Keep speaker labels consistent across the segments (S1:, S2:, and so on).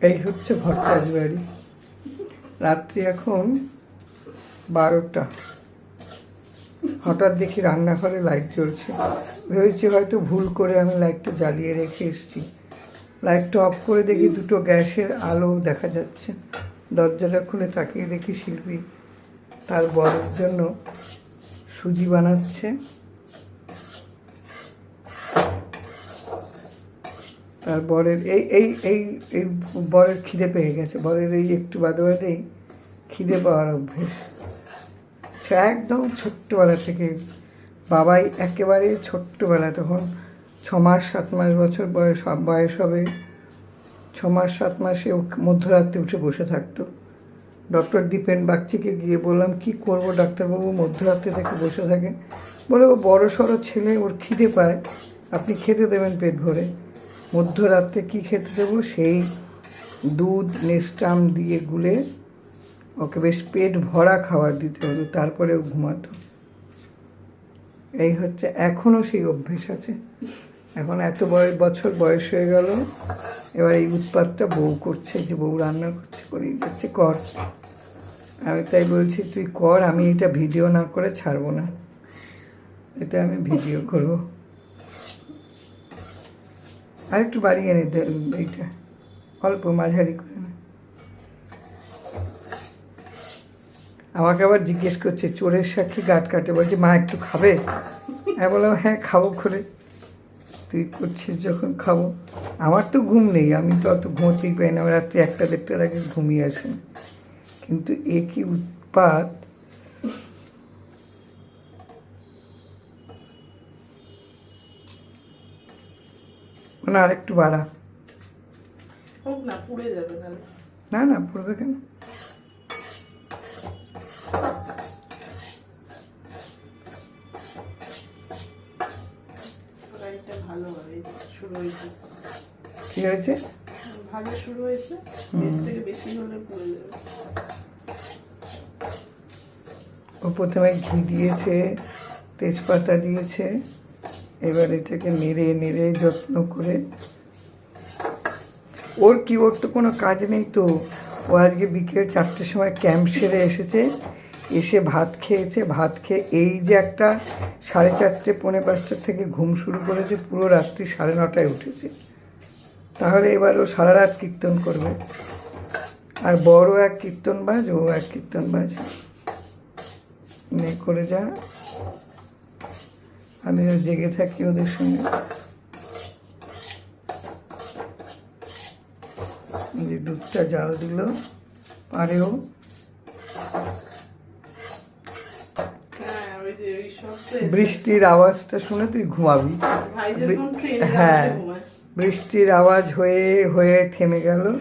S1: এই হচ্ছে ভট্টাজ বাড়ি। রাত্রি এখন বারোটা। হঠাৎ দেখি রান্নাঘরে লাইট জ্বলছে। ভেবেছি হয়তো ভুল করে আমি লাইটটা জ্বালিয়ে রেখে এসেছি। লাইটটা অফ করে দেখি দুটো গ্যাসের আলো দেখা যাচ্ছে। দরজাটা খুলে তাকিয়ে দেখি শিল্পী তার বরের জন্য সুজি বানাচ্ছে। তার বরের এই এই এই এই বরের খিদে পেয়ে গেছে। বরের এই একটু বাদে বাদেই খিদে পাওয়ার অভ্যেস। সে একদম ছোট্টবেলা থেকে বাবাই একেবারে ছোট্টবেলা তখন ছ মাস সাত মাস বছর বয়স বয়স হবে। ছ মাস সাত মাসে মধ্যরাত্রে উঠে বসে থাকতো। ডক্টর দীপেন বাগচিকে গিয়ে বললাম, কি করব ডাক্তারবাবু? মধ্যরাত্রে থেকে বসে থাকে বলে, ও বড় সড়ো ছেলে, ওর খিদে পায়। আপনি খেতে দেবেন পেট ভরে। মধ্যরাত্রে কি খেতে দেবো? সেই দুধ নেস্টাম দিয়ে গুলে ওকে বেশ পেট ভরা খাবার দিতে হতো তারপরে ও ঘুমাতো। এই হচ্ছে এখনও সেই অভ্যেস আছে। এখন এত বয়স, বছর বয়স হয়ে গেল, এবার এই উৎপাতটা বউ করছে, যে বউ রান্না করছে, করেই যাচ্ছে, কর। আমি তাই বলছি, তুই কর, আমি এটা ভিডিও না করে ছাড়বো না। এটা আমি ভিডিও করব। আর একটু বাড়িয়ে নিতে এইটা। অল্প মাঝারি করে আমাকে আবার জিজ্ঞেস করছে, চোরের সাক্ষী গাট কাটে? বলছে, মা, একটু খাবে? হ্যাঁ বললাম হ্যাঁ খাব করে। তুই করছিস যখন খাব। আমার তো ঘুম নেই, আমি তো অত ঘুমোতেই পাই না। রাত্রি একটা দেড়টার আগে ঘুমিয়ে আসে। না কিন্তু এ কি উৎপাত। মানে বাড়া।
S2: হোক না পুড়ে যাবে তাহলে।
S1: না না পড়বে কেন?
S2: শুরু হয়েছে।
S1: কি হয়েছে?
S2: ভালো শুরু হয়েছে এর থেকে বেশি হলে পুড়ে যাবে।
S1: ও প্রথমে ঘি দিয়েছে তেজপাতা দিয়েছে এবার এটাকে নেড়ে নেড়ে, যত্ন করে। ওর কি, ওর তো কোনো কাজ নেই তো। ও আজকে বিকেল চারটের সময় ক্যাম্প সেরে এসেছে। এসে ভাত খেয়েছে। ভাত খেয়ে এই যে একটা সাড়ে চারটে, পৌনে পাঁচটার থেকে ঘুম শুরু করেছে, পুরো রাত্রি সাড়ে নটায় উঠেছে। তাহলে এবার ও সারা রাত কীর্তন করবে। আর বড় এক কীর্তনবাজ, ও এক কীর্তনবাজ। নে, করে যা। আমি জেগে থাকি ওদের সঙ্গে। দুধটা জাল দিল পারেও।
S2: হ্যাঁ
S1: বৃষ্টির আওয়াজটা শুনে তুই ঘুমাবি। হ্যাঁ। বৃষ্টির আওয়াজ হয়ে হয়ে থেমে গেল।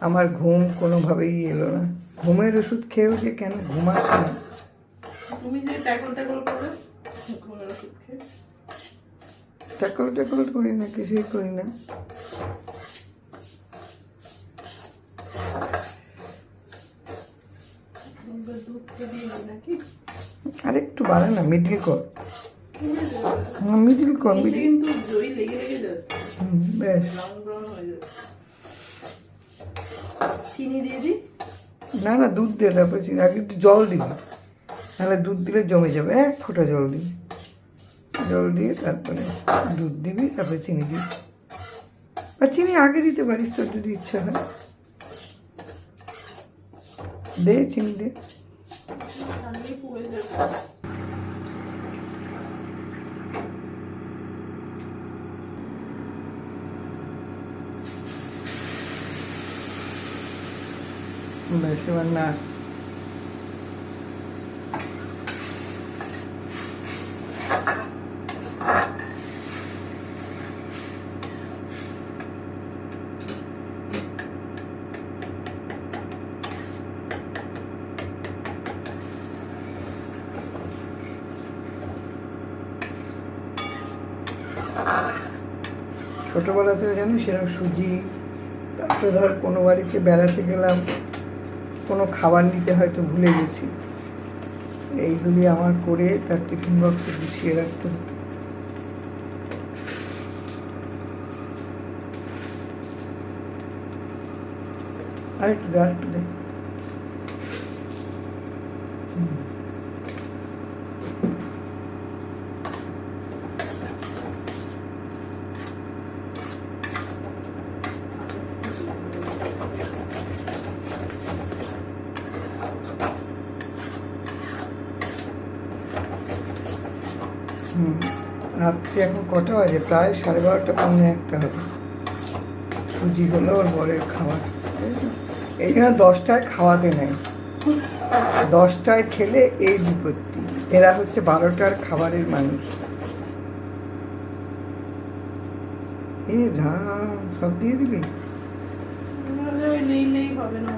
S1: আমার ঘুম কোনোভাবেই এলো না। ঘুমের ওষুধ খেয়েও যে কেন ঘুমাস না।
S2: তুমি যে ট্যাকল ট্যাকল করো
S1: না কিছুই করি না। বাড়ে না মিডিল কর। মিডিল কর মিডিল বেশ।
S2: হয়ে চিনি দিয়ে দিই?
S1: না না দুধ দিয়ে তারপরে চিনি আগে একটু জল দিবি। নাহলে দুধ দিলে জমে যাবে, এক ফোঁটা জল দিবি জল দিয়ে তারপরে দুধ দিবি, তারপরে চিনি দিবি। আর চিনি আগে দিতে পারিস, তোর যদি ইচ্ছা হয়। দে চিনি দে। এবার না। ছোটোবেলাতে জানি সেরকম সুজি, তারপরে ধর কোনো বাড়িতে বেড়াতে গেলাম, কোনো খাবার নিতে হয়তো ভুলে গেছি। এইগুলি আমার করে তার টিফিন বক্সে গুছিয়ে রাখতে হতো আর একটু দে আর দে রাত্রি এখন কটা বাজে? প্রায় সাড়ে বারোটা পৌনে একটা হবে। সুজি হলো ওর বরের খাবার। এই জন্য দশটায় খাওয়াতে নেই। দশটায় খেলে এই বিপত্তি। এরা হচ্ছে বারোটার খাবারের মানুষ। এ রাম সব দিয়ে দিবি?
S2: হবে না